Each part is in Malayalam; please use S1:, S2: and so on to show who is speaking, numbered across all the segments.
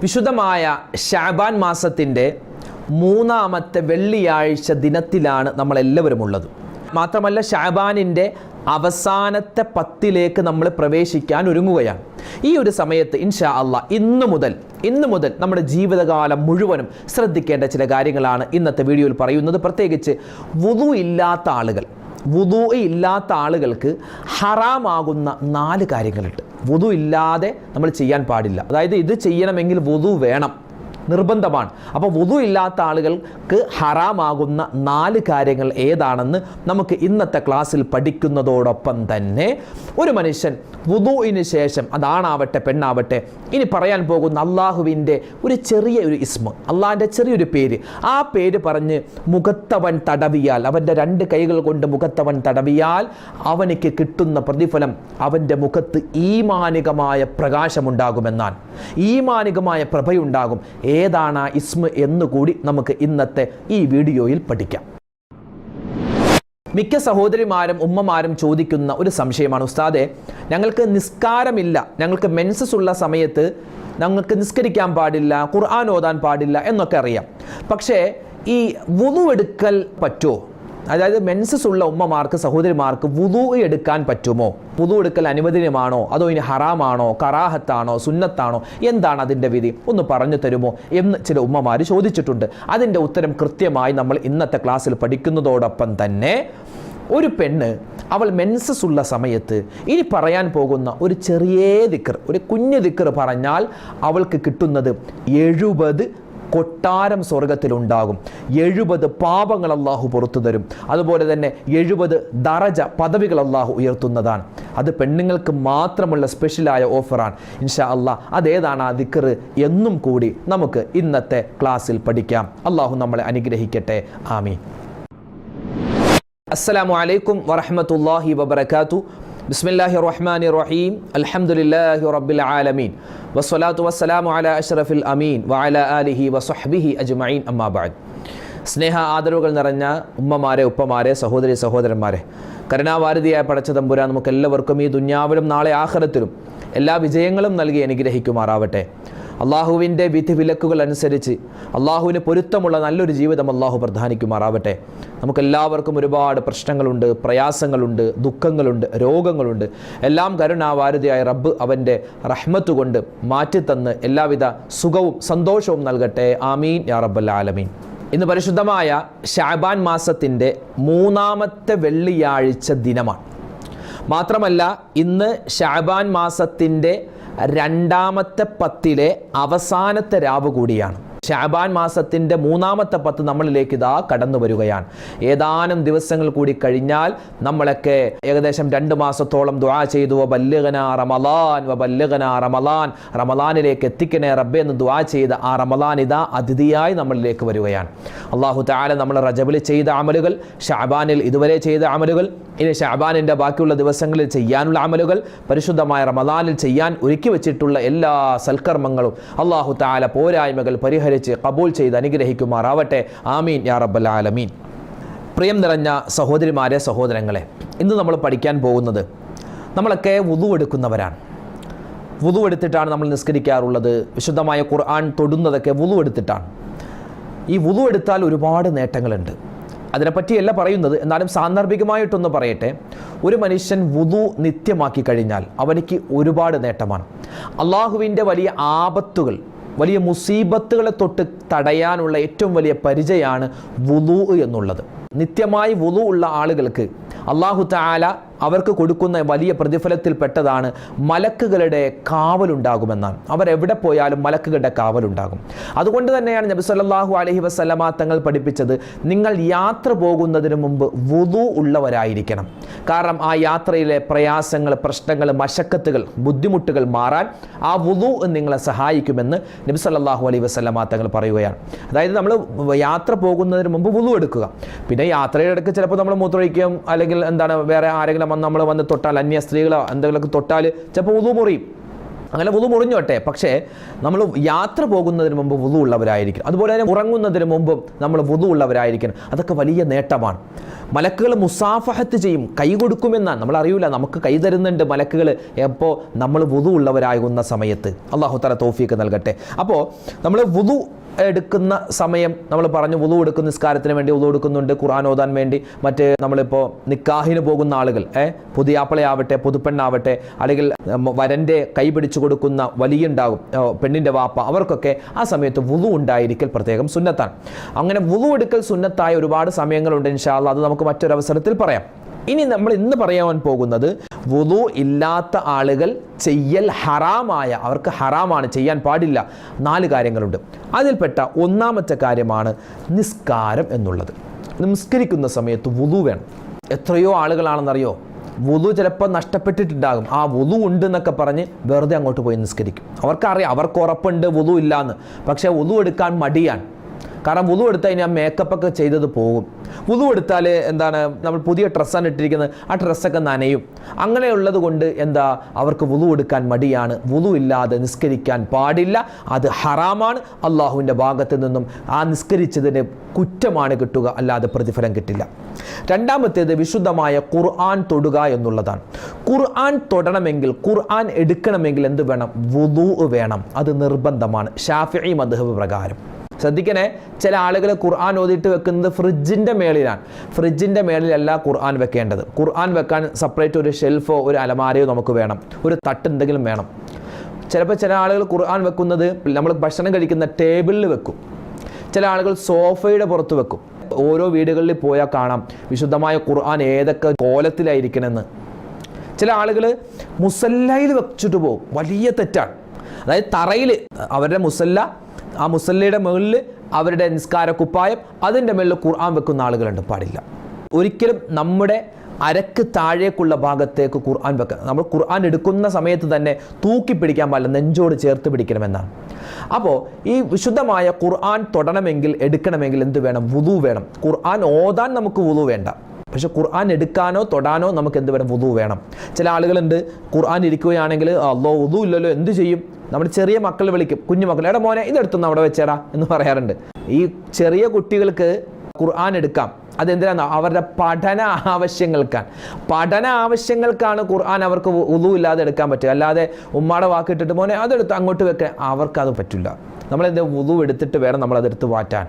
S1: വിശുദ്ധമായ ഷാബാൻ മാസത്തിന്റെ മൂന്നാമത്തെ വെള്ളിയാഴ്ച ദിനത്തിലാണ് നമ്മളെല്ലാവരും ഉള്ളത് മാത്രമല്ല ഷാബാനിന്റെ അവസാനത്തെ പത്തിലേക്ക് നമ്മൾ പ്രവേശിക്കാൻ ഒരുങ്ങുകയാണ്. ഈ ഒരു സമയത്ത് ഇൻഷാ അള്ളാ ഇന്ന് മുതൽ ഇന്ന് മുതൽ നമ്മുടെ ജീവിതകാലം മുഴുവനും ശ്രദ്ധിക്കേണ്ട ചില കാര്യങ്ങളാണ് ഇന്നത്തെ വീഡിയോയിൽ പറയുന്നത്. പ്രത്യേകിച്ച് വുതു ഇല്ലാത്ത ആളുകൾ. വുതു ഇല്ലാത്ത ആളുകൾക്ക് ഹറാമാകുന്ന നാല് കാര്യങ്ങളുണ്ട്. വുതു ഇല്ലാതെ നമ്മൾ ചെയ്യാൻ പാടില്ല. അതായത് ഇത് ചെയ്യണമെങ്കിൽ വുതു വേണം. നിർബന്ധമാണ്. അപ്പോൾ വുതു ഇല്ലാത്ത ആളുകൾക്ക് ഹറാമാകുന്ന നാല് കാര്യങ്ങൾ ഏതാണെന്ന് നമുക്ക് ഇന്നത്തെ ക്ലാസ്സിൽ പഠിക്കുന്നതോടൊപ്പം തന്നെ ഒരു മനുഷ്യൻ വുതുവിന് ശേഷം അതാണാവട്ടെ പെണ്ണാവട്ടെ ഇനി പറയാൻ പോകുന്ന അള്ളാഹുവിന്റെ ഒരു ചെറിയ ഒരു ഇസ്മ അള്ളാഹിന്റെ ചെറിയൊരു പേര്. ആ പേര് പറഞ്ഞ് മുഖത്തവൻ തടവിയാൽ അവന്റെ രണ്ട് കൈകൾ കൊണ്ട് മുഖത്തവൻ തടവിയാൽ അവനിക്ക് കിട്ടുന്ന പ്രതിഫലം അവന്റെ മുഖത്ത് ഈമാനികമായ പ്രകാശമുണ്ടാകുമെന്നാണ്. ഈമാനികമായ പ്രഭയുണ്ടാകും. ഏതാണ് ആ ഇസ്മ എന്നുകൂടി നമുക്ക് ഇന്നത്തെ ഈ വീഡിയോയിൽ പഠിക്കാം. മിക്ക സഹോദരിമാരും ഉമ്മമാരും ചോദിക്കുന്ന ഒരു സംശയമാണ് ഉസ്താദെ ഞങ്ങൾക്ക് നിസ്കാരമില്ല ഞങ്ങൾക്ക് മെൻസസ് ഉള്ള സമയത്ത് ഞങ്ങൾക്ക് നിസ്കരിക്കാൻ പാടില്ല ഖുർആൻ ഓതാൻ പാടില്ല എന്നൊക്കെ അറിയാം. പക്ഷേ ഈ വുതു എടുക്കൽ പറ്റുമോ? അതായത് മെൻസസ് ഉള്ള ഉമ്മമാർക്ക് സഹോദരിമാർക്ക് വുതു എടുക്കാൻ പറ്റുമോ? വുതു എടുക്കൽ അനുവദനീയമാണോ? അതോ ഇനി ഹറാമാണോ? കറാഹത്താണോ? സുന്നത്താണോ? എന്താണ് അതിന്റെ വിധി? ഒന്ന് പറഞ്ഞു തരുമോ? എന്ന് ചില ഉമ്മമാർ ചോദിച്ചിട്ടുണ്ട്. അതിന്റെ ഉത്തരം കൃത്യമായി നമ്മൾ ഇന്നത്തെ ക്ലാസ്സിൽ പഠിക്കുന്നതോടൊപ്പം തന്നെ ഒരു പെണ്ണ് അവൾ മെൻസസ് ഉള്ള സമയത്ത് ഇനി പറയാൻ പോകുന്ന ഒരു ചെറിയ ദിക്കർ ഒരു കുഞ്ഞു ദിക്കർ പറഞ്ഞാൽ അവൾക്ക് കിട്ടുന്നത് എഴുപത് കൊട്ടാരം സ്വർഗത്തിലുണ്ടാകും. എഴുപത് പാപങ്ങൾ അള്ളാഹു പുറത്തു തരും. അതുപോലെ തന്നെ എഴുപത് ദറജ പദവികൾ അള്ളാഹു ഉയർത്തുന്നതാണ്. അത് പെണ്ണുങ്ങൾക്ക് മാത്രമുള്ള സ്പെഷ്യലായ ഓഫറാണ്. ഇൻഷാ അള്ളാഹ് അതേതാണ് ആ ദിക്കർ എന്നും കൂടി നമുക്ക് ഇന്നത്തെ ക്ലാസ്സിൽ പഠിക്കാം. അള്ളാഹു നമ്മളെ അനുഗ്രഹിക്കട്ടെ. ആമീൻ. അസ്സലാമു അലൈക്കും വറഹമത്തല്ലാഹി വാത്തു ബിസ്മില്ലാഹി റഹ്മാനി റഹീം അൽഹംദുലില്ലാഹി റബ്ബിൽ ആലമീൻ വസ്സലാത്തു വസ്സലാമു അല അഷ്റഫിൽ അമീൻ വഅല ആലിഹി വസ്ഹബിഹി അജ്മഈൻ അമ്മാബാദ് സ്നേഹ ആദരവുകൾ നിറഞ്ഞ ഉമ്മമാരെ ഉപ്പമാരെ സഹോദരി സഹോദരന്മാരെ കരുണാവാരതിയായ പടച്ച തമ്പുരാൻ നമുക്ക് എല്ലാവർക്കും ഈ ദുന്യാവിലും നാളെ ആഹ്റത്തിലും എല്ലാ വിജയങ്ങളും നൽകി അനുഗ്രഹിക്കുമാറാവട്ടെ. അള്ളാഹുവിന്റെ വിധി വിലക്കുകൾ അനുസരിച്ച് അള്ളാഹുവിന് പൊരുത്തമുള്ള നല്ലൊരു ജീവിതം അള്ളാഹു പ്രധാനിക്കുമാറാവട്ടെ. നമുക്കെല്ലാവർക്കും ഒരുപാട് പ്രശ്നങ്ങളുണ്ട് പ്രയാസങ്ങളുണ്ട് ദുഃഖങ്ങളുണ്ട് രോഗങ്ങളുണ്ട്. എല്ലാം കരുണാവാരുതിയായ റബ്ബ് അവന്റെ റഹ്മത്ത് കൊണ്ട് മാറ്റിത്തന്ന് എല്ലാവിധ സുഖവും സന്തോഷവും നൽകട്ടെ. ആമീൻ. യാ റബ്ബൽ ആലമീൻ. ഇന്ന് പരിശുദ്ധമായ ഷാബാൻ മാസത്തിന്റെ മൂന്നാമത്തെ വെള്ളിയാഴ്ച ദിനമാണ്. മാത്രമല്ല ഇന്ന് ഷാബാൻ മാസത്തിന്റെ രണ്ടാമത്തെ പത്തിലെ അവസാനത്തെ രാവ് കൂടിയാണ്. ഷാബാൻ മാസത്തിന്റെ മൂന്നാമത്തെ പത്ത് നമ്മളിലേക്ക് ഇതാ കടന്നു വരികയാണ്. ഏതാനും ദിവസങ്ങൾ കൂടി കഴിഞ്ഞാൽ നമ്മളൊക്കെ ഏകദേശം രണ്ട് മാസത്തോളം ദുആ ചെയ്തു. വല്ലുകന റമലാൻ വ റമലാൻ. റമലാനിലേക്ക് എത്തിക്കണേ റബ്ബെ എന്ന് ദുആ ചെയ്ത ആ റമലാൻ ഇതാ അതിഥിയായി നമ്മളിലേക്ക് വരികയാണ്. അള്ളാഹു താല നമ്മൾ റജബിൽ ചെയ്ത അമലുകൾ ഷാബാനിൽ ഇതുവരെ ചെയ്ത അമലുകൾ ഇനി ഷാബാനിന്റെ ബാക്കിയുള്ള ദിവസങ്ങളിൽ ചെയ്യാനുള്ള അമലുകൾ പരിശുദ്ധമായ റമലാനിൽ ചെയ്യാൻ ഒരുക്കി വെച്ചിട്ടുള്ള എല്ലാ സൽക്കർമ്മങ്ങളും അള്ളാഹു താല പോരായ്മകൾ പരിഹരിച്ച് കബൂൽ ചെയ്ത് അനുഗ്രഹിക്കുമാറാവട്ടെ. ആമീൻ. യാ റബ്ബൽ ആലമീൻ. പ്രിയം നിറഞ്ഞ സഹോദരിമാരെ സഹോദരങ്ങളെ ഇന്ന് നമ്മൾ പഠിക്കാൻ പോകുന്നത് നമ്മളൊക്കെ വുതു എടുക്കുന്നവരാണ്. വുതു എടുത്തിട്ടാണ് നമ്മൾ നിസ്കരിക്കാറുള്ളത്. വിശുദ്ധമായ ഖുർആൻ തൊടുന്നതൊക്കെ വുതു എടുത്തിട്ടാണ്. ഈ വുതു എടുത്താൽ ഒരുപാട് നേട്ടങ്ങളുണ്ട്. അതിനെപ്പറ്റിയല്ല പറയുന്നത് എന്നാലും സാന്ദർഭികമായിട്ടൊന്ന് പറയട്ടെ. ഒരു മനുഷ്യൻ വുതു നിത്യമാക്കി കഴിഞ്ഞാൽ അവനിക്ക് ഒരുപാട് നേട്ടമാണ്. അള്ളാഹുവിന്റെ വലിയ ആപത്തുകൾ വലിയ മുസീബത്തുകളെ തൊട്ട് തടയാനുള്ള ഏറ്റവും വലിയ പരിചയമാണ് വുതു എന്നുള്ളത്. നിത്യമായി വുതു ഉള്ള ആളുകൾക്ക് അള്ളാഹു താല അവർക്ക് കൊടുക്കുന്ന വലിയ പ്രതിഫലത്തിൽപ്പെട്ടതാണ് മലക്കുകളുടെ കാവലുണ്ടാകുമെന്നാണ്. അവരെവിടെ പോയാലും മലക്കുകളുടെ കാവലുണ്ടാകും. അതുകൊണ്ട് തന്നെയാണ് നബി സല്ലല്ലാഹു അലൈഹി വസല്ലമ തങ്ങൾ പഠിപ്പിച്ചത് നിങ്ങൾ യാത്ര പോകുന്നതിന് മുമ്പ് വുതു ഉള്ളവരായിരിക്കണം. കാരണം ആ യാത്രയിലെ പ്രയാസങ്ങൾ പ്രശ്നങ്ങൾ മശക്കത്തുകൾ ബുദ്ധിമുട്ടുകൾ മാറാൻ ആ വുതു നിങ്ങളെ സഹായിക്കുമെന്ന് നബി സല്ലല്ലാഹു അലൈഹി വസല്ലമ തങ്ങൾ പറയുകയാണ്. അതായത് നമ്മൾ യാത്ര പോകുന്നതിന് മുമ്പ് വുതു എടുക്കുക. പിന്നെ യാത്രയുടെ ഇടയ്ക്ക് ചിലപ്പോൾ നമ്മൾ മൂത്രമൊഴിക്കും അല്ലെങ്കിൽ എന്താണ് വേറെ ആരെങ്കിലും വന്ന് നമ്മൾ വന്ന് തൊട്ടാൽ അന്യ സ്ത്രീകളോ എന്തെങ്കിലുമൊക്കെ തൊട്ടാൽ ചിലപ്പോൾ വുതു മുറിയും. അങ്ങനെ വുളു മുറിഞ്ഞോട്ടെ. പക്ഷേ നമ്മൾ യാത്ര പോകുന്നതിന് മുമ്പ് വുളു ഉള്ളവരായിരിക്കണം. അതുപോലെ തന്നെ ഉറങ്ങുന്നതിന് മുമ്പും നമ്മൾ വുളു ഉള്ളവരായിരിക്കണം. അതൊക്കെ വലിയ നേട്ടമാണ്. മലക്കുകൾ മുസാഫഹത്ത് ചെയ്യും. കൈ കൊടുക്കുമെന്നാണ്. നമ്മൾ അറിയില്ല നമുക്ക് കൈ തരുന്നുണ്ട് മലക്കുകൾ. എപ്പോൾ നമ്മൾ വുതു ഉള്ളവരാകുന്ന സമയത്ത്. അള്ളാഹു തല തോഫിക്ക് നൽകട്ടെ. അപ്പോൾ നമ്മൾ വുതു എടുക്കുന്ന സമയം നമ്മൾ പറഞ്ഞു വുളു എടുക്കുന്ന നിസ്കാരത്തിന് വേണ്ടി വുളു എടുക്കുന്നുണ്ട് ഖുർആൻ ഓതാൻ വേണ്ടി. മറ്റ് നമ്മളിപ്പോൾ നിക്കാഹിന് പോകുന്ന ആളുകൾ ഏഹ് പുതിയാപ്പിളയാവട്ടെ പുതുപ്പെണ്ണാവട്ടെ അല്ലെങ്കിൽ വരന്റെ കൈ പിടിച്ചു കൊടുക്കുന്ന വലിയ ഉണ്ടാകും ഓ, പെണ്ണിന്റെ വാപ്പ അവർക്കൊക്കെ ആ സമയത്ത് വുളു ഉണ്ടായിരിക്കൽ പ്രത്യേകം സുന്നത്താണ്. അങ്ങനെ വുളു എടുക്കൽ സുന്നത്തായ ഒരുപാട് സമയങ്ങളുണ്ട് ഇൻഷാല്ല അത് നമുക്ക് മറ്റൊരവസരത്തിൽ പറയാം. ഇനി നമ്മൾ ഇന്ന് പറയാൻ പോകുന്നത് വുതു ഇല്ലാത്ത ആളുകൾ ചെയ്യൽ ഹറാമായ അവർക്ക് ഹറാമാണ് ചെയ്യാൻ പാടില്ല നാല് കാര്യങ്ങളുണ്ട്. അതിൽപ്പെട്ട ഒന്നാമത്തെ കാര്യമാണ് നിസ്കാരം എന്നുള്ളത്. നിസ്കരിക്കുന്ന സമയത്ത് വുതു വേണം. എത്രയോ ആളുകളാണെന്നറിയോ? വുതു ചിലപ്പോൾ നഷ്ടപ്പെട്ടിട്ടുണ്ടാകും. ആ വുതു ഉണ്ട് എന്നൊക്കെ പറഞ്ഞ് വെറുതെ അങ്ങോട്ട് പോയി നിസ്കരിക്കും. അവർക്കറിയാം അവർക്ക് ഉറപ്പുണ്ട് വുതു ഇല്ലാന്ന്. പക്ഷേ വുതു എടുക്കാൻ മടിയാണ്. കാരണം വുതു എടുത്താൽ ഇനി ആ മേക്കപ്പ് ഒക്കെ ചെയ്തത് പോകും. വുതു എടുത്താൽ എന്താണ് നമ്മൾ പുതിയ ഡ്രസ്സാണ് ഇട്ടിരിക്കുന്നത് ആ ഡ്രസ്സൊക്കെ നനയും. അങ്ങനെയുള്ളത് കൊണ്ട് എന്താ അവർക്ക് വുതു എടുക്കാൻ മടിയാണ്. വുതു ഇല്ലാതെ നിസ്കരിക്കാൻ പാടില്ല. അത് ഹറാമാണ്. അള്ളാഹുവിന്റെ ഭാഗത്ത് നിന്നും ആ നിസ്കരിച്ചതിന് കുറ്റമാണ് കിട്ടുക. അല്ലാതെ പ്രതിഫലം കിട്ടില്ല. രണ്ടാമത്തേത് വിശുദ്ധമായ ഖുർആൻ തൊടുക എന്നുള്ളതാണ്. ഖുർആൻ തൊടണമെങ്കിൽ ഖുർആൻ എടുക്കണമെങ്കിൽ എന്ത് വേണം? വുതു വേണം. അത് നിർബന്ധമാണ്. ഷാഫി മധുഹബ് പ്രകാരം. ശ്രദ്ധിക്കണേ ചില ആളുകൾ ഖുർആൻ ഓതിയിട്ട് വെക്കുന്നത് ഫ്രിഡ്ജിന്റെ മേളിലാണ്. ഫ്രിഡ്ജിന്റെ മേളിലല്ല ഖുർആൻ വെക്കേണ്ടത്. ഖുർആൻ വെക്കാൻ സെപ്പറേറ്റ് ഒരു ഷെൽഫോ ഒരു അലമാരയോ നമുക്ക് വേണം. ഒരു തട്ട് എന്തെങ്കിലും വേണം. ചിലപ്പോൾ ചില ആളുകൾ ഖുർആൻ വെക്കുന്നത് നമ്മൾ ഭക്ഷണം കഴിക്കുന്ന ടേബിളിൽ വെക്കും. ചില ആളുകൾ സോഫയുടെ പുറത്ത് വെക്കും. ഓരോ വീടുകളിൽ പോയാൽ കാണാം വിശുദ്ധമായ ഖുർആൻ ഏതൊക്കെ കോലത്തിലായിരിക്കണമെന്ന് ചില ആളുകൾ മുസല്ലയിൽ വെച്ചിട്ട് പോകും. വലിയ തെറ്റാണ്. അതായത് തറയിൽ അവരുടെ മുസല്ല ആ മുസല്ലയുടെ മുകളിൽ അവരുടെ നിസ്കാര കുപ്പായം അതിന്റെ മുകളിൽ ഖുർആൻ വെക്കുന്ന ആളുകളുണ്ട്. പാടില്ല. ഒരിക്കലും നമ്മുടെ അരക്ക് താഴേക്കുള്ള ഭാഗത്തേക്ക് ഖുർആൻ വെക്കുക നമ്മൾ ഖുർആൻ എടുക്കുന്ന സമയത്ത് തന്നെ തൂക്കി പിടിക്കാൻ പാടില്ല. നെഞ്ചോട് ചേർത്ത് പിടിക്കണമെന്നാണ്. അപ്പോൾ ഈ വിശുദ്ധമായ ഖുർആൻ തൊടണമെങ്കിൽ എടുക്കണമെങ്കിൽ എന്ത് വേണം? വുതു വേണം. ഖുർആൻ ഓതാൻ നമുക്ക് വുതു വേണ്ട. പക്ഷെ ഖുർആൻ എടുക്കാനോ തൊടാനോ നമുക്ക് എന്ത് വേണം. വുതു വേണം ചില ആളുകളുണ്ട് ഖുർആൻ ഇരിക്കുകയാണെങ്കിൽ അല്ലോ വുതു ഇല്ലല്ലോ എന്ത് ചെയ്യും? നമ്മുടെ ചെറിയ മക്കൾ വിളിക്കും കുഞ്ഞു മക്കൾ എടാ മോനെ ഇതെടുത്തൊന്ന് അവിടെ വെച്ചേടാ എന്ന് പറയാറുണ്ട്. ഈ ചെറിയ കുട്ടികൾക്ക് ഖുർആൻ എടുക്കാം. അതെന്തിനാണ് അവരുടെ പഠന ആവശ്യങ്ങൾക്കാണ്. പഠന ആവശ്യങ്ങൾക്കാണ് ഖുർആൻ അവർക്ക് ഉതു ഇല്ലാതെ എടുക്കാൻ പറ്റുക. അല്ലാതെ ഉമ്മാടെ വാക്കിട്ടിട്ട് മോനെ അതെടുത്ത് അങ്ങോട്ട് വെക്കാൻ അവർക്കത് പറ്റില്ല. നമ്മളെന്ത് ഉതു എടുത്തിട്ട് വേണം നമ്മളതെടുത്ത് മാറ്റാൻ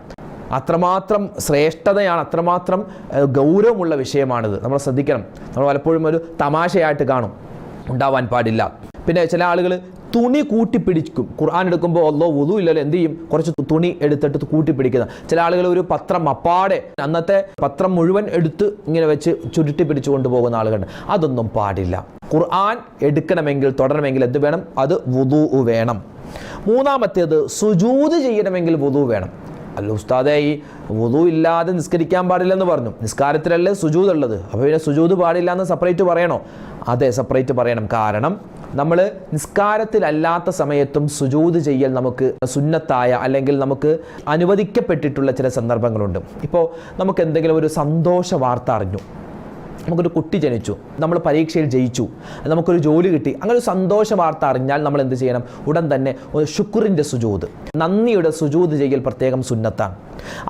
S1: അത്രമാത്രം ശ്രേഷ്ഠതയാണ് അത്രമാത്രം ഗൗരവമുള്ള വിഷയമാണിത്. നമ്മൾ ശ്രദ്ധിക്കണം. നമ്മൾ പലപ്പോഴും ഒരു തമാശയായിട്ട് കാണും. ഉണ്ടാവാൻ പാടില്ല. പിന്നെ ചില ആളുകൾ തുണി കൂട്ടിപ്പിടിക്കും. ഖുർആൻ എടുക്കുമ്പോൾ ഒന്നോ ഒതു ഇല്ലല്ലോ എന്ത് ചെയ്യും? കുറച്ച് തുണി എടുത്തിട്ട് കൂട്ടിപ്പിടിക്കുന്ന. ചില ആളുകൾ ഒരു പത്രം അപ്പാടെ അന്നത്തെ പത്രം മുഴുവൻ എടുത്ത് ഇങ്ങനെ വെച്ച് ചുരുട്ടി പിടിച്ചു കൊണ്ടുപോകുന്ന ആളുകളുണ്ട്. അതൊന്നും പാടില്ല. ഖുർആൻ എടുക്കണമെങ്കിൽ തുടരണമെങ്കിൽ എന്ത് വേണം? അത് വുതു വേണം. മൂന്നാമത്തേത് സുജൂത് ചെയ്യണമെങ്കിൽ വുതു വേണം. അല്ല ഉസ്താദെ ഈ വുതു ഇല്ലാതെ നിസ്കരിക്കാൻ പാടില്ലെന്ന് പറഞ്ഞു. നിസ്കാരത്തിലല്ലേ സുജൂത് ഉള്ളത്? അപ്പോൾ പിന്നെ സുജൂത് പാടില്ല എന്ന് സെപ്പറേറ്റ് പറയണോ? അതെ സെപ്പറേറ്റ് പറയണം. കാരണം നമ്മൾ നിസ്കാരത്തിലല്ലാത്ത സമയത്തും സുജൂത് ചെയ്യൽ നമുക്ക് സുന്നത്തായ അല്ലെങ്കിൽ നമുക്ക് അനുവദിക്കപ്പെട്ടിട്ടുള്ള ചില സന്ദർഭങ്ങളുണ്ട്. ഇപ്പോൾ നമുക്ക് എന്തെങ്കിലും ഒരു സന്തോഷ വാർത്ത അറിഞ്ഞു. നമുക്കൊരു കുട്ടി ജനിച്ചു നമ്മൾ പരീക്ഷയിൽ ജയിച്ചു നമുക്കൊരു ജോലി കിട്ടി അങ്ങനെ ഒരു സന്തോഷ വാർത്ത അറിഞ്ഞാൽ നമ്മൾ എന്ത് ചെയ്യണം? ഉടൻ തന്നെ ശുക്രിന്റെ സുജൂത് നന്ദിയുടെ സുജൂത് ചെയ്യൽ പ്രത്യേകം സുന്നത്താണ്.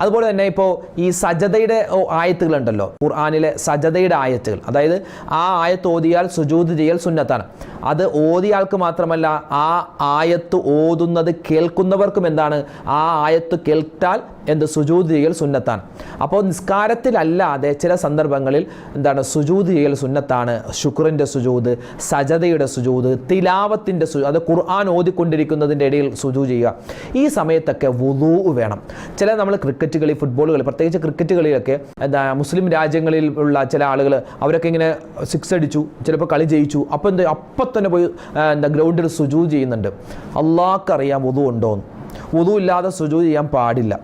S1: അതുപോലെ തന്നെ ഇപ്പോൾ ഈ സജതയുടെ ആയത്തുകളുണ്ടല്ലോ ഖുർആാനിലെ സജതയുടെ ആയത്തുകൾ അതായത് ആ ആയത്ത് ഓതിയാൽ സുജൂത് ചെയ്യൽ സുന്നത്താണ്. അത് ഓതിയാൾക്ക് മാത്രമല്ല ആ ആയത്ത് ഓതുന്നത് കേൾക്കുന്നവർക്കും എന്താണ്? ആ ആയത്ത് കേൾത്താൽ എന്ത്? സുജൂത് ചെയ്യൽ സുന്നത്താണ്. അപ്പോൾ നിസ്കാരത്തിലല്ലാതെ ചില സന്ദർഭങ്ങളിൽ എന്താണ്? സുജൂത് ചെയ്യൽ സുന്നത്താണ്. ശുക്രന്റെ സുജൂത് സജതയുടെ സുജൂത് തിലാവത്തിന്റെ സു അത് ഖുർആൻ ഓതിക്കൊണ്ടിരിക്കുന്നതിന്റെ ഇടയിൽ സുജൂ ചെയ്യുക. ഈ സമയത്തൊക്കെ വുളൂ വേണം. ചില നമ്മൾ ക്രിക്കറ്റ് കളി ഫുട്ബോൾ കളി പ്രത്യേകിച്ച് ക്രിക്കറ്റ് കളിയിലൊക്കെ എന്താ മുസ്ലിം രാജ്യങ്ങളിൽ ഉള്ള ചില ആളുകൾ അവരൊക്കെ ഇങ്ങനെ സിക്സ് അടിച്ചു ചിലപ്പോൾ കളി ജയിച്ചു. അപ്പോൾ എന്താ അപ്പം തന്നെ പോയി എന്താ ഗ്രൗണ്ടിൽ സുജൂ ചെയ്യുന്നുണ്ട്. അള്ളാഹ്ക്കറിയാം വുതു ഉണ്ടോന്ന്. വുതു ഇല്ലാതെ സുജൂ ചെയ്യാൻ പാടില്ല.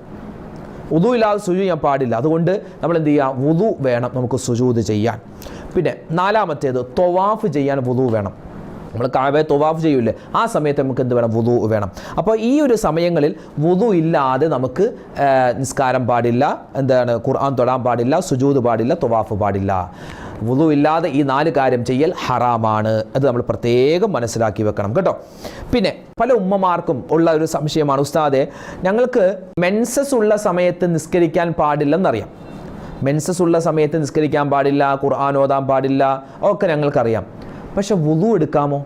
S1: വുതു ഇല്ലാതെ സുജു ചെയ്യാൻ പാടില്ല. അതുകൊണ്ട് നമ്മൾ എന്ത് ചെയ്യുക വുതു വേണം നമുക്ക് സുജൂത് ചെയ്യാൻ. പിന്നെ നാലാമത്തേത് തൊവാഫ് ചെയ്യാൻ വുതു വേണം. നമ്മൾ കാവെ തൊവാഫ് ചെയ്യൂലേ? ആ സമയത്ത് നമുക്ക് എന്ത് വേണം? വുതു വേണം. അപ്പോൾ ഈ ഒരു സമയങ്ങളിൽ വുതു ഇല്ലാതെ നമുക്ക് നിസ്കാരം പാടില്ല. എന്താണ്? ഖുർആൻ തൊടാൻ പാടില്ല സുജൂത് പാടില്ല തൊവാഫ് പാടില്ല. വുതു ഇല്ലാതെ ഈ നാല് കാര്യം ചെയ്യൽ ഹറാമാണ്. അത് നമ്മൾ പ്രത്യേകം മനസ്സിലാക്കി വെക്കണം കേട്ടോ. പിന്നെ പല ഉമ്മമാർക്കും ഉള്ള ഒരു സംശയമാണ് ഉസ്താദെ ഞങ്ങൾക്ക് മെൻസസ് ഉള്ള സമയത്ത് നിസ്കരിക്കാൻ പാടില്ലെന്നറിയാം. മെൻസസ് ഉള്ള സമയത്ത് നിസ്കരിക്കാൻ പാടില്ല ഖുർആൻ ഓതാൻ പാടില്ല ഒക്കെ ഞങ്ങൾക്കറിയാം. പക്ഷെ വുളു എടുക്കാമോ?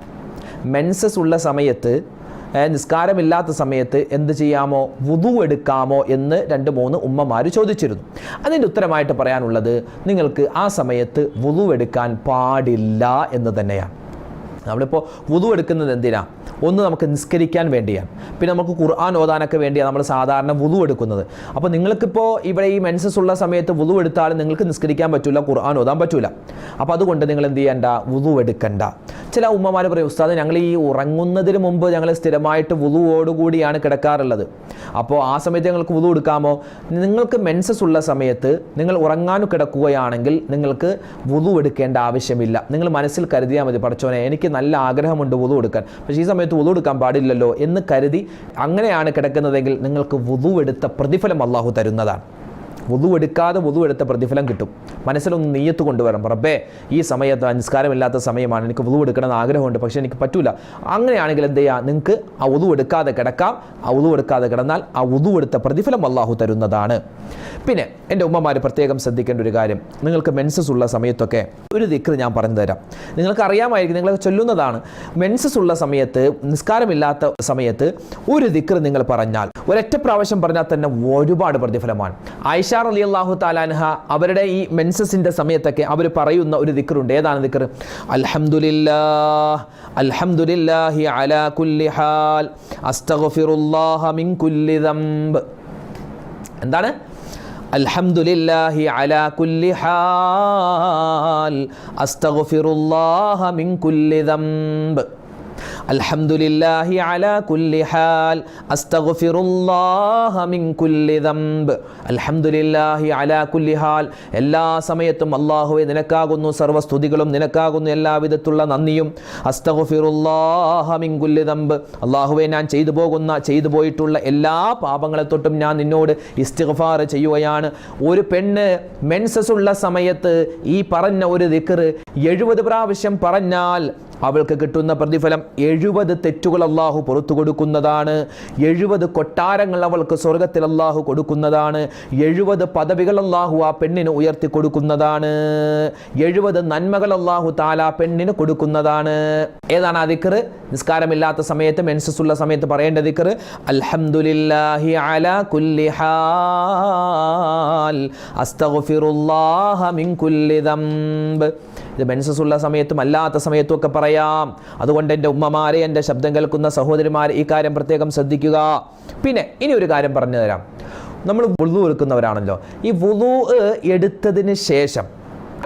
S1: മെൻസസ് ഉള്ള സമയത്ത് നിസ്കാരമില്ലാത്ത സമയത്ത് എന്ത് ചെയ്യാമോ? വുതു എടുക്കാമോ എന്ന് രണ്ട് മൂന്ന് ഉമ്മമാർ ചോദിച്ചിരുന്നു. അതിന്റെ ഉത്തരമായിട്ട് പറയാനുള്ളത് നിങ്ങൾക്ക് ആ സമയത്ത് വുതു എടുക്കാൻ പാടില്ല എന്ന് തന്നെയാണ്. നമ്മളിപ്പോൾ വുതു എടുക്കുന്നത് എന്തിനാ? ഒന്ന് നമുക്ക് നിസ്കരിക്കാൻ വേണ്ടിയാണ്. പിന്നെ നമുക്ക് ഖുർആൻ ഓതാനൊക്കെ വേണ്ടിയാണ് നമ്മൾ സാധാരണ വുതു എടുക്കുന്നത്. അപ്പോൾ നിങ്ങൾക്കിപ്പോൾ ഇവിടെ ഈ മെൻസസ് ഉള്ള സമയത്ത് വുതു എടുത്താലും നിങ്ങൾക്ക് നിസ്കരിക്കാൻ പറ്റില്ല ഖുർആൻ ഓതാൻ പറ്റില്ല അപ്പോൾ അതുകൊണ്ട് നിങ്ങൾ എന്ത് ചെയ്യണ്ട വുതു എടുക്കണ്ട. ചില ഉമ്മമാർ പറയും ഉസ്താദ് ഞങ്ങൾ ഈ ഉറങ്ങുന്നതിന് മുമ്പ് ഞങ്ങൾ സ്ഥിരമായിട്ട് വുതുവോടുകൂടിയാണ് കിടക്കാറുള്ളത്. അപ്പോൾ ആ സമയത്ത് ഞങ്ങൾക്ക് വുതു എടുക്കാമോ? നിങ്ങൾക്ക് മെൻസസ് ഉള്ള സമയത്ത് നിങ്ങൾ ഉറങ്ങാൻ കിടക്കുകയാണെങ്കിൽ നിങ്ങൾക്ക് വുതു എടുക്കേണ്ട ആവശ്യമില്ല. നിങ്ങൾ മനസ്സിൽ കരുതിയാൽ മതി പഠിച്ചോനെ എനിക്ക് നല്ല ആഗ്രഹമുണ്ട് വുതു എടുക്കാൻ. പക്ഷേ ഈ സമയത്ത് വുതു എടുക്കാൻ പാടില്ലല്ലോ എന്ന് കരുതി അങ്ങനെയാണ് കിടക്കുന്നതെങ്കിൽ നിങ്ങൾക്ക് വുതു എടുത്ത പ്രതിഫലം അള്ളാഹു തരുന്നതാണ്. വുതു എടുക്കാതെ വുതു എടുത്ത പ്രതിഫലം കിട്ടും. മനസ്സിലൊന്ന് നീയത്ത് കൊണ്ടുവരണം. റബ്ബേ ഈ സമയത്ത് നിസ്കാരമില്ലാത്ത സമയമാണ് എനിക്ക് വുതു എടുക്കണമെന്ന് ആഗ്രഹമുണ്ട് പക്ഷേ എനിക്ക് പറ്റൂല. അങ്ങനെയാണെങ്കിൽ എന്ത് ചെയ്യുക നിങ്ങൾക്ക് ആ വുതു എടുക്കാതെ കിടക്കാം. ആ വുതു എടുക്കാതെ കിടന്നാൽ ആ വുതു എടുത്ത പ്രതിഫലം അള്ളാഹു തരുന്നതാണ്. പിന്നെ എന്റെ ഉമ്മമാർ പ്രത്യേകം ശ്രദ്ധിക്കേണ്ട ഒരു കാര്യം. നിങ്ങൾക്ക് മെൻസസ് ഉള്ള സമയത്തൊക്കെ ഒരു ദിക്ർ ഞാൻ പറഞ്ഞു തരാം. നിങ്ങൾക്ക് അറിയാമായിരിക്കും നിങ്ങൾ ചൊല്ലുന്നതാണ്. മെൻസസ് ഉള്ള സമയത്ത് നിസ്കാരമില്ലാത്ത സമയത്ത് ഒരു ദിക്ർ നിങ്ങൾ പറഞ്ഞാൽ ഒരൊറ്റ പ്രാവശ്യം പറഞ്ഞാൽ തന്നെ ഒരുപാട് പ്രതിഫലമാണ്. ആയിഷ അലി അള്ളാഹു താലാൻഹ അവരുടെ ഈ മെൻസസിന്റെ സമയത്തൊക്കെ അവർ പറയുന്ന ഒരു ദിക്കറുണ്ട് ഏതാണ് ദിക്കർ അൽഹംദുലില്ലാ അൽഹംദുലില്ലാഹി അലാ കുല്ലി ഹാൽ അസ്തഗ്ഫിറുല്ലാഹ മിൻ കുല്ലി ദംബ്. എന്താണ്? അൽഹംദുലില്ലാഹി അലാ കുല്ലി ഹാൽ അസ്തഗ്ഫിറുല്ലാഹ മിൻ കുല്ലി ദംബ്. അൽഹംദുലില്ലാഹി അലാ കുല്ലി ഹാൽ അസ്തഗ്ഫിറുല്ലാഹ മിൻ കുല്ലി ദംബ്. അൽഹംദുലില്ലാഹി അലാ കുല്ലി ഹാൽ എല്ലാ സമയത്തും അല്ലാഹുവേ നിനക്കാകുന്നു സർവസ്തുതികളും നിനക്കാകുന്നു എല്ലാവിധത്തുള്ള നന്ദിയും. അസ്തഗ്ഫിറുല്ലാഹ മിൻ കുല്ലി ദംബ്. അല്ലാഹുവേ ഞാൻ ചെയ്തു പോകുന്ന ചെയ്തു പോയിട്ടുള്ള എല്ലാ പാപങ്ങളെ തൊട്ടും ഞാൻ നിന്നോട് ഇസ്തിഗ്ഫാർ ചെയ്യുകയാണ്. ഒരു പെണ്ണ് മെൻസസ് ഉള്ള സമയത്ത് ഈ പറഞ്ഞ ഒരു ദിക്ർ എഴുപത് പ്രാവശ്യം പറഞ്ഞാൽ അവൾക്ക് കിട്ടുന്ന പ്രതിഫലം എഴുപത് തെറ്റുകൾ അള്ളാഹു പുറത്തു കൊടുക്കുന്നതാണ്. എഴുപത് കൊട്ടാരങ്ങൾ അവൾക്ക് സ്വർഗത്തിൽ അള്ളാഹു കൊടുക്കുന്നതാണ്. എഴുപത് പദവികൾ അള്ളാഹു ആ പെണ്ണിന് ഉയർത്തി കൊടുക്കുന്നതാണ്. എഴുപത് നന്മകൾ അള്ളാഹു താല പെണ്ണിന് കൊടുക്കുന്നതാണ്. ഏതാണ് ആ ദിക്കറ് നിസ്കാരമില്ലാത്ത സമയത്ത് മെൻസസ് ഉള്ള സമയത്ത് പറയേണ്ട ദിക്കറ് അൽഹംദുലില്ലാഹി അസ്തഗ്ഫിറുല്ലാഹ മിൻ കുല്ലി ദംബ്. ഇത് മെൻസസുള്ള സമയത്തും അല്ലാത്ത സമയത്തും ഒക്കെ പറയാം. അതുകൊണ്ട് എന്റെ ഉമ്മമാരെ എന്റെ ശബ്ദം കേൾക്കുന്ന സഹോദരിമാരെ ഈ കാര്യം പ്രത്യേകം ശ്രദ്ധിക്കുക. പിന്നെ ഇനി ഒരു കാര്യം പറഞ്ഞു തരാം. നമ്മൾ വുളു എടുക്കുന്നവരാണല്ലോ. ഈ വുളു എടുത്തതിന് ശേഷം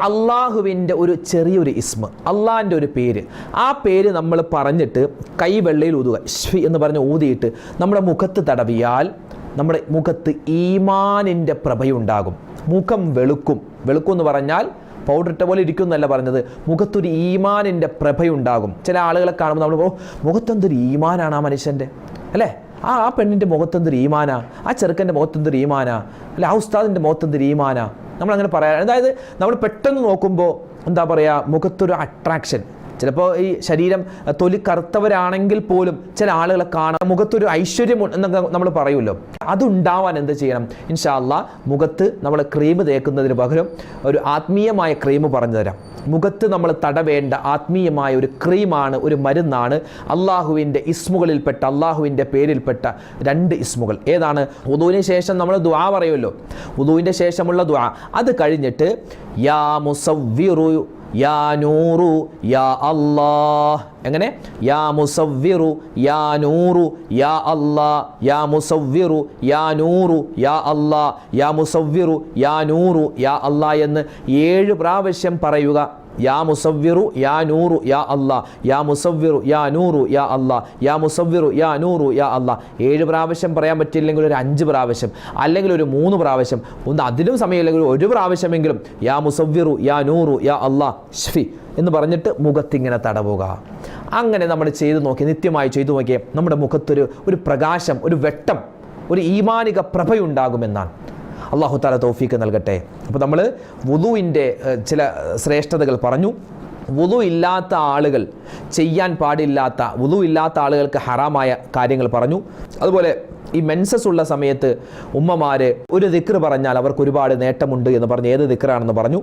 S1: അള്ളാഹുവിന്റെ ഒരു ചെറിയൊരു ഇസ്മ അള്ളാഹിന്റെ ഒരു പേര് ആ പേര് നമ്മൾ പറഞ്ഞിട്ട് കൈ വെള്ളയിൽ ഊതുക ശ്വി എന്ന് പറഞ്ഞ് ഊതിയിട്ട് നമ്മുടെ മുഖത്ത് തടവിയാൽ നമ്മുടെ മുഖത്ത് ഈമാനിന്റെ പ്രഭയുണ്ടാകും. മുഖം വെളുക്കും. വെളുക്കും എന്ന് പറഞ്ഞാൽ പൗഡർ ഇട്ട പോലെ ഇരിക്കും എന്നല്ല പറഞ്ഞത്. മുഖത്തൊരു ഈമാനിന്റെ പ്രഭയുണ്ടാകും. ചില ആളുകളെ കാണുമ്പോൾ നമ്മൾ പോകും മുഖത്തെന്തൊരു ഈമാനാണ് ആ മനുഷ്യന്റെ അല്ലേ? ആ ആ പെണ്ണിന്റെ മുഖത്തെന്തൊരു ഈമാനാ? ആ ചെറുക്കന്റെ മുഖത്തെന്തൊരു ഈമാനാ? അല്ലെ ആ ഉസ്താദിന്റെ മുഖത്തെന്തൊരു ഈമാനാ? നമ്മളങ്ങനെ പറയാം. അതായത് നമ്മൾ പെട്ടെന്ന് നോക്കുമ്പോൾ എന്താ പറയുക മുഖത്തൊരു അട്രാക്ഷൻ ചിലപ്പോൾ ഈ ശരീരം തൊലി കറുത്തവരാണെങ്കിൽ പോലും ചില ആളുകളെ കാണാൻ മുഖത്തൊരു ഐശ്വര്യം എന്നൊക്കെ നമ്മൾ പറയുമല്ലോ. അതുണ്ടാവാൻ എന്ത് ചെയ്യണം? ഇൻഷാല്ല മുഖത്ത് നമ്മൾ ക്രീം തേക്കുന്നതിന് പകരം ഒരു ആത്മീയമായ ക്രീം പറഞ്ഞു തരാം മുഖത്ത് നമ്മൾ തടവേണ്ട ആത്മീയമായ ഒരു ക്രീമാണ് ഒരു മരുന്നാണ് അള്ളാഹുവിന്റെ ഇസ്മുകളിൽപ്പെട്ട അള്ളാഹുവിന്റെ പേരിൽപ്പെട്ട രണ്ട് ഇസ്മുകൾ. ഏതാണ്? ഉദുവിന് ശേഷം നമ്മൾ ദുആ പറയുമല്ലോ. ഉദുവിന്റെ ശേഷമുള്ള ദുആ. അത് കഴിഞ്ഞിട്ട് യാ മുസവ്വിറു യാ നൂറു യാ അല്ലാഹ്. എങ്ങനെ? യാ മുസവ്വിറു യാ നൂറു യാ അല്ലാ യാ മുസവ്വിറു യാ നൂറു യാ അല്ലാ യാ മുസവ്വിറു യാ നൂറു യാ അല്ലാ എന്ന് ഏഴ് പ്രാവശ്യം പറയുക. യാ മുസവ്വിറു യാ നൂറു യാ അല്ലാ യാ മുസവ്വിറു യാ നൂറു യാ അല്ലാ യാ മുസവ്വിറു യാ നൂറു യാ അല്ലാ. ഏഴ് പ്രാവശ്യം പറയാൻ പറ്റില്ലെങ്കിൽ ഒരു അഞ്ച് പ്രാവശ്യം അല്ലെങ്കിൽ ഒരു മൂന്ന് പ്രാവശ്യം ഒന്ന് അതിലും സമയമില്ലെങ്കിൽ ഒരു പ്രാവശ്യമെങ്കിലും യാ മുസവ്വിറു യാ നൂറു യാ അല്ലാ ഷ്ഫി എന്ന് പറഞ്ഞിട്ട് മുഖത്തിങ്ങനെ തടവുക. അങ്ങനെ നമ്മൾ ചെയ്തു നോക്കി നിത്യമായി ചെയ്തു നോക്കിയേ നമ്മുടെ മുഖത്തൊരു ഒരു പ്രകാശം ഒരു വെട്ടം ഒരു ഈമാനിക പ്രഭയുണ്ടാകുമെന്നാണ്. അള്ളാഹു താല തോഫീക്ക് നൽകട്ടെ. അപ്പോൾ നമ്മൾ വുളുവിന്റെ ചില ശ്രേഷ്ഠതകൾ പറഞ്ഞു. വുളു ഇല്ലാത്ത ആളുകൾ ചെയ്യാൻ പാടില്ലാത്ത വുളു ഇല്ലാത്ത ആളുകൾക്ക് ഹറാമായ കാര്യങ്ങൾ പറഞ്ഞു. അതുപോലെ ഈ മെൻസസ് ഉള്ള സമയത്ത് ഉമ്മമാര് ഒരു ദിക്ർ പറഞ്ഞാൽ അവർക്ക് ഒരുപാട് നേട്ടമുണ്ട് എന്ന് പറഞ്ഞ് ഏത് ദിക്റാണെന്ന് പറഞ്ഞു.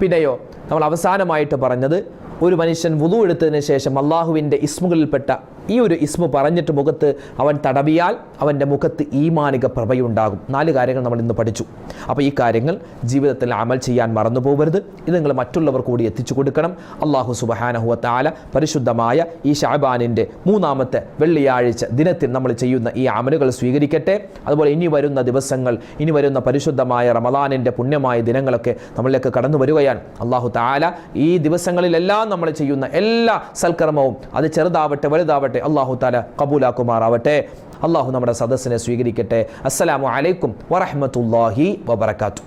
S1: പിന്നെയോ നമ്മൾ അവസാനമായിട്ട് പറഞ്ഞത് ഒരു മനുഷ്യൻ വുതു എടുത്തതിന് ശേഷം അള്ളാഹുവിന്റെ ഇസ്മുകളിൽപ്പെട്ട ഈ ഒരു ഇസ്മു പറഞ്ഞിട്ട് മുഖത്ത് അവൻ തടവിയാൽ അവന്റെ മുഖത്ത് ഈമാനിക പ്രഭയുണ്ടാകും. നാല് കാര്യങ്ങൾ നമ്മൾ ഇന്ന് പഠിച്ചു. അപ്പോൾ ഈ കാര്യങ്ങൾ ജീവിതത്തിൽ അമൽ ചെയ്യാൻ മറന്നു പോകരുത് ഇത് നിങ്ങൾ മറ്റുള്ളവർ കൂടി എത്തിച്ചു കൊടുക്കണം. അള്ളാഹു സുബഹാനഹുവ താല പരിശുദ്ധമായ ഈ ഷാബാനിന്റെ മൂന്നാമത്തെ വെള്ളിയാഴ്ച ദിനത്തിൽ നമ്മൾ ചെയ്യുന്ന ഈ അമലുകൾ സ്വീകരിക്കട്ടെ. അതുപോലെ ഇനി വരുന്ന ദിവസങ്ങൾ ഇനി വരുന്ന പരിശുദ്ധമായ റമദാനിന്റെ പുണ്യമായ ദിനങ്ങളൊക്കെ നമ്മളിലേക്ക് കടന്നു വരികയാണ്. അള്ളാഹു താല ഈ ദിവസങ്ങളിലെല്ലാം നമ്മൾ ചെയ്യുന്ന എല്ലാ സൽക്കർമ്മവും അത് ചെറുതാവട്ടെ വലുതാവട്ടെ അള്ളാഹു താല കബൂലാക്കുമാറാവട്ടെ. അള്ളാഹു നമ്മുടെ സദസ്സിനെ സ്വീകരിക്കട്ടെ. അസ്സലാമു അലൈക്കും വറഹ്മത്തുള്ളാഹി വബറകാതുഹു.